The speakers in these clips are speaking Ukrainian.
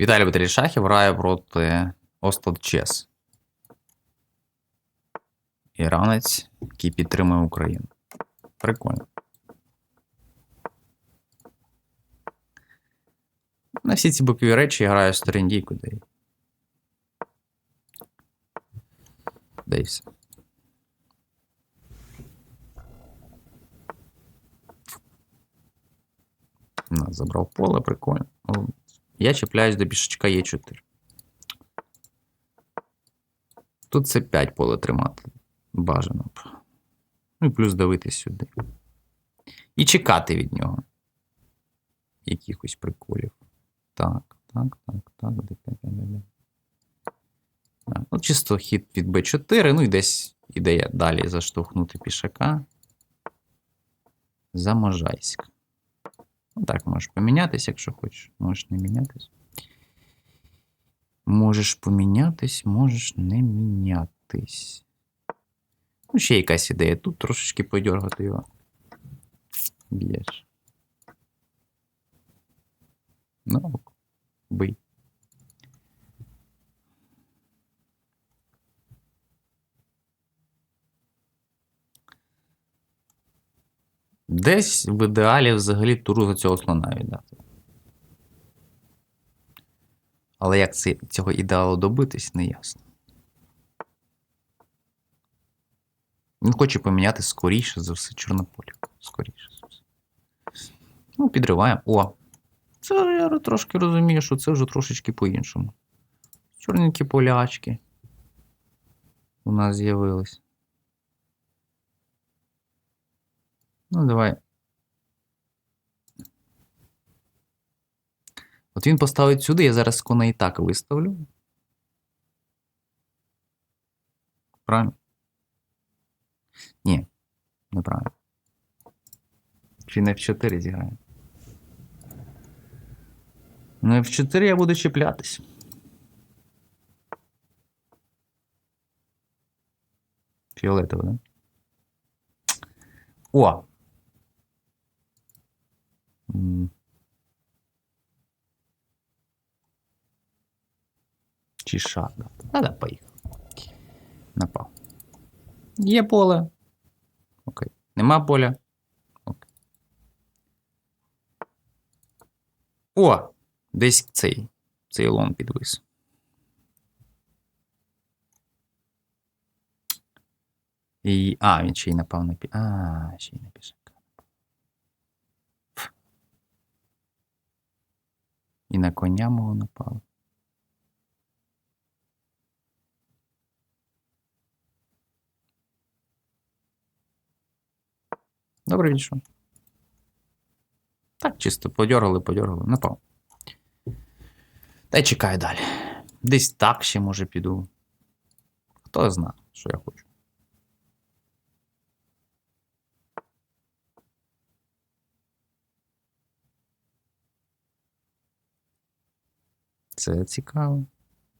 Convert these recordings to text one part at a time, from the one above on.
Віталій Баталій Шахів грає проти Остад Чес. Іранець, який підтримує Україну. Прикольно. На всі ці бокові речі я граю сторіндійку, де. й- Де і все. На, забрав поле, прикольно. Я чіпляюсь до пішечка Е4. Тут це 5 поле тримати. Бажано б. Ну і плюс давити сюди. І чекати від нього. Якихось приколів. Так, так, так, так. Де, де, де, Ну, чисто хід від Б4, ну і десь ідея далі заштовхнути пішака. За Можайськ. Ну, так, можеш помінятись, якщо хочеш. Можеш не мінятись. Можеш помінятись, можеш не мінятись. Ну, ще якась ідея. Тут трошечки подергати його. Б'єш. Ну, Десь в ідеалі взагалі туру за цього слона віддати. Але як це, цього ідеалу добитись, не ясно. Він хоче поміняти скоріше за все Чорнополі. Скоріше за все. Ну, підриваємо. О! Це я трошки розумію, що це вже трошечки по-іншому. Чорненькі полячки у нас з'явились. Ну, давай. От він поставить сюди, я зараз кона і так виставлю. Правильно? Ні, неправильно. Чи не F4 зіграє? Ну, F4 я буду чіплятись. Фіолетово, да? О! Чи шага. Та да, поїхав. Напав. Є поле. Окей. Нема поля. Окей. О! Десь цей. Цей лон підвис. І... А, він ще й напав на пі... А, ще й на пішака. Ф. І на коня мого напав. Добре відійшов. Так, чисто подьоргали, подьоргали, напав. Та й чекаю далі. Десь так ще може піду. Хто знає, що я хочу. Це цікаво.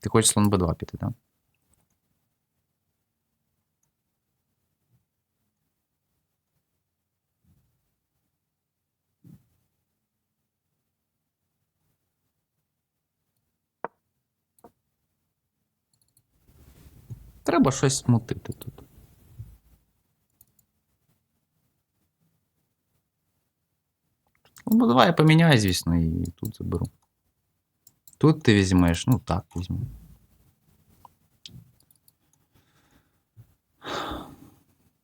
Ти хочеш слон Б2 піти, так? Треба щось мутити тут. Ну, давай я поміняю, звісно, і тут заберу. Тут ти візьмеш, ну так візьму.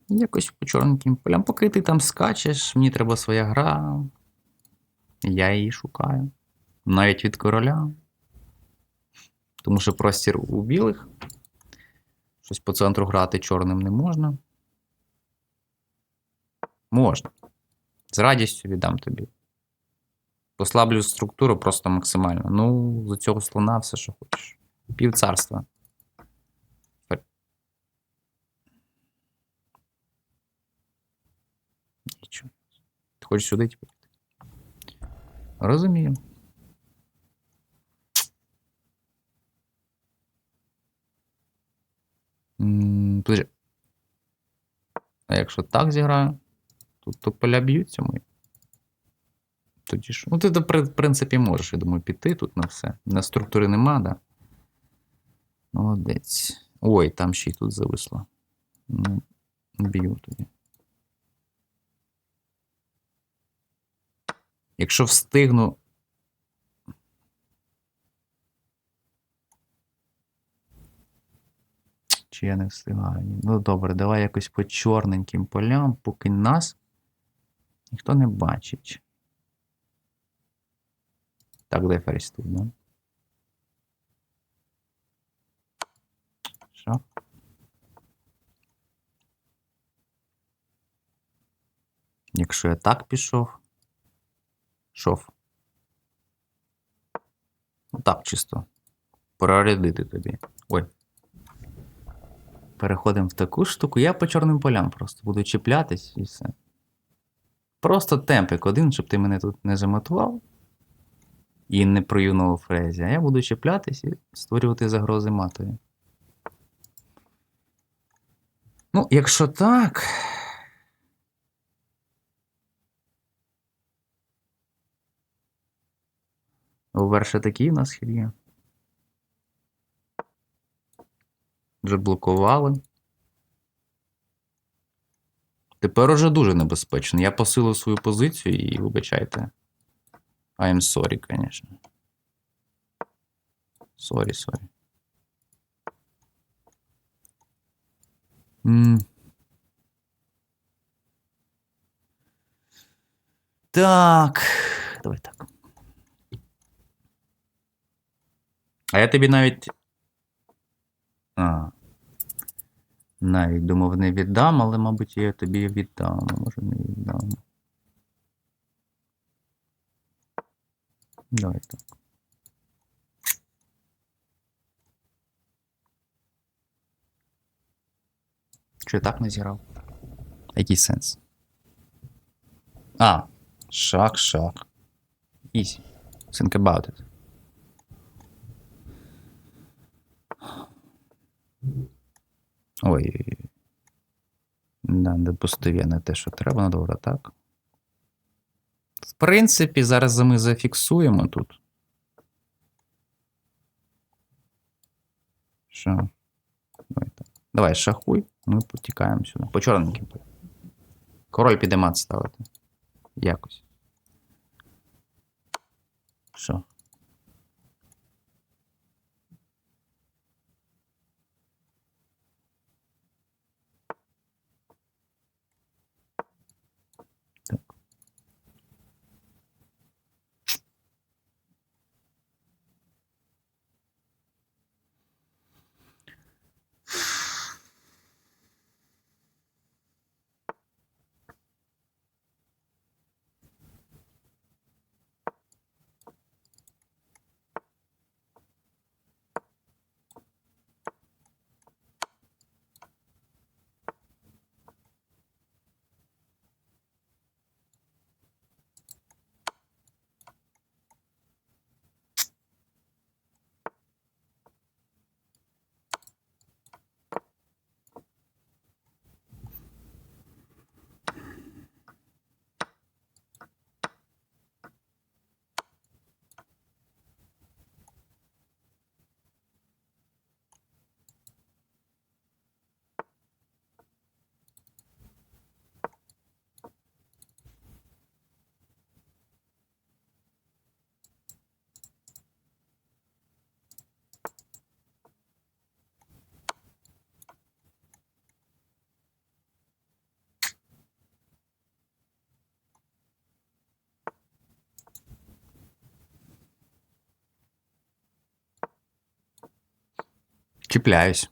Якось по чорненьким полям. Поки ти там скачеш, мені треба своя гра. Я її шукаю. Навіть від короля. Тому що простір у білих. Щось по центру грати чорним не можна. Можна. З радістю віддам тобі. Послаблю структуру просто максимально. Ну, з цього слона все, що хочеш. Пів царства. Нічого. Ти хочеш сюди типу? Розумію. Подожди. А якщо так зіграю, тут то поля б'ються мої. Тоді ж. Ну, ти, в принципі, можеш, я думаю, піти тут на все. На структури нема, да? Молодець. Ой, там ще й тут зависло. Ну, б'ю тоді. Якщо встигну. Чи я не встигаю? Ну добре, давай якось по чорненьким полям, поки нас ніхто не бачить. Так, ферзь тут, да? Що? Якщо я так пішов. Шов. Ну так, чисто. Прорядити тобі. Ой. Переходимо в таку штуку. Я по чорним полям просто буду чіплятись і все. Просто темпик один, щоб ти мене тут не замотував і не проюнував фрезі. А я буду чіплятись і створювати загрози матові. Ну, якщо так. Верше такий у нас хід. Вже блокували. Тепер уже дуже небезпечно. Я посилив свою позицію і вибачайте. I'm sorry, звісно. Sorry, sorry. М. Так. Давай так. А я тобі навіть. А. Навіть думав, не віддам, але, мабуть, я тобі віддам. а Може, не віддам. Давай так. Чи так не зіграв? Який сенс? А, шах, шах. Easy. Think about it. Ой. Да, не допустив я не те, що треба, добре, так. Принципі, зараз ми зафіксуємо тут. Що? Давай шахуй, ми потікаємо сюди. По чорненьким. Король піде мат ставити. Якось. Що? Чіпляюсь.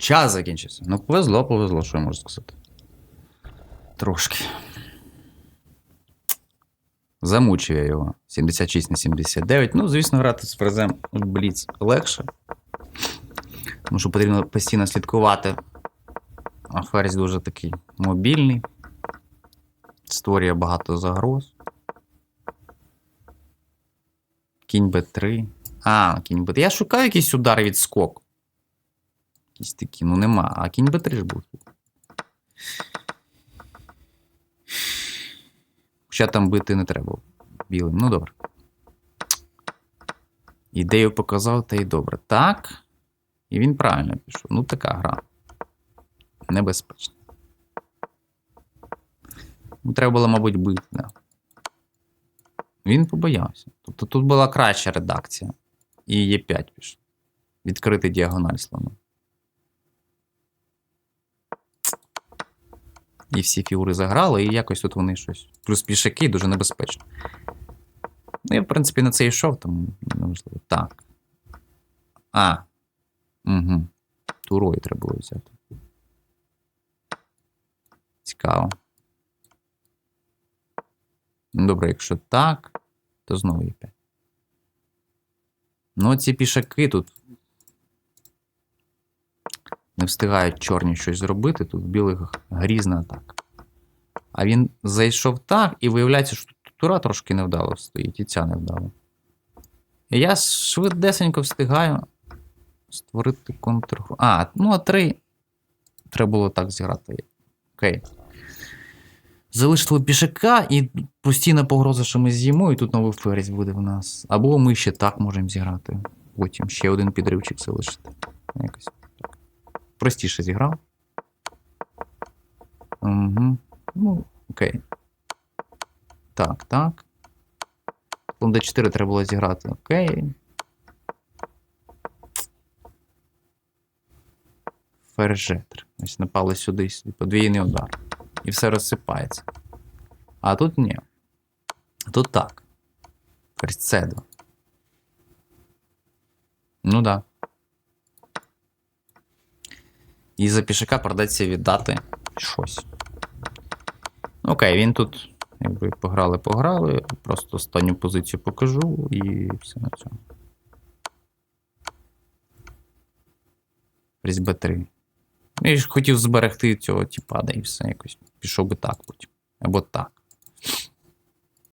Час закінчився. Ну, повезло, повезло, що я можу сказати. Трошки. Замучив я його. 76 на 79. Ну, звісно, грати з фрезем Бліц легше. Тому що потрібно постійно слідкувати. А ферзь дуже такий мобільний. Створює багато загроз. Кінь Б3. А, кінь Б3. Я шукаю якийсь удар від скок. Якісь такі, ну нема. А кінь Б3 ж був. Хоча там бити не треба білим. Ну добре. Ідею показав, та й добре. Так. І він правильно пішов. Ну, така гра. Небезпечна. Ну, треба було, мабуть, бити, да. Він побоявся. Тобто тут була краща редакція. І Е5 пішов. Відкрити діагональ слону. І всі фігури заграли, і якось тут вони щось. Плюс пішаки дуже небезпечно. Ну, я, в принципі, на це йшов, тому неможливо. Так. А. Угу. Турою треба було взяти. Цікаво. Ну, Добре, якщо так, то знову є 5. Ну, ці пішаки тут. Не встигають чорні щось зробити, тут в білих грізна атака. А він зайшов так, і виявляється, що тут тура трошки невдало стоїть, і ця невдало. І я швидесенько встигаю створити контр. А, ну а три. Треба було так зіграти. Окей. Залишили пішака і постійна погроза, що ми з'їмо, і тут новий ферзь буде в нас. Або ми ще так можемо зіграти. Потім ще один підривчик залишити. Якось. Простіше зіграв. Угу. Ну, окей. Так, так. Слон D4 треба було зіграти. Окей. Ферзь Ось напали сюди, сюди. Подвійний удар. І все розсипається. А тут ні. Тут так. Ферзь C2. Ну да. І за пішака придеться віддати щось. Окей, він тут, якби пограли, пограли. Просто останню позицію покажу і все на цьому. Ферзь Б3. Я ж хотів зберегти цього тіпада і все якось. Пішов би так потім. Або так.